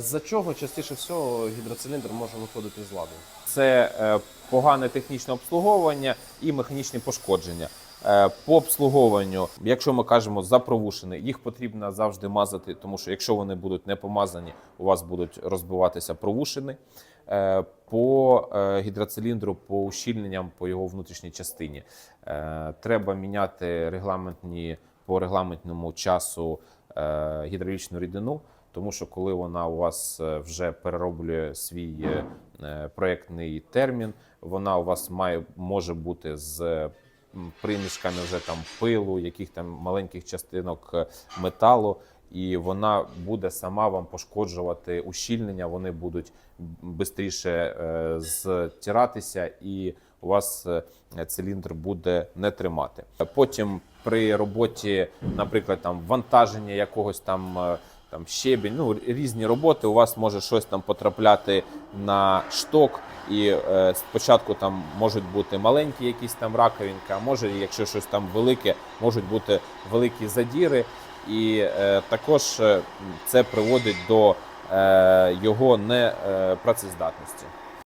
З-за чого частіше всього гідроциліндр може виходити з ладу? Це е, погане технічне обслуговування і механічні пошкодження. Е, По обслуговуванню, якщо ми кажемо за провушини, їх потрібно завжди мазати, тому що якщо вони будуть не помазані, у вас будуть розбиватися провушини. Е, По гідроциліндру, по ущільненням по його внутрішній частині треба міняти регламентні по регламентному часу гідравлічну рідину. Тому що коли вона у вас е, вже перероблює свій е, е, проєктний термін, вона у вас має може бути з примішками вже там пилу, яких там маленьких частинок металу, і вона буде сама вам пошкоджувати ущільнення. Вони будуть швидше зтиратися, і у вас циліндр буде не тримати. Потім при роботі, наприклад, там вантаження якогось там. Е, там щебінь, ну різні роботи. У вас може щось там потрапляти на шток, і е, спочатку там можуть бути маленькі якісь там раковинки, а може, якщо щось там велике, можуть бути великі задіри, і е, також е, це приводить до е, його непрацездатності.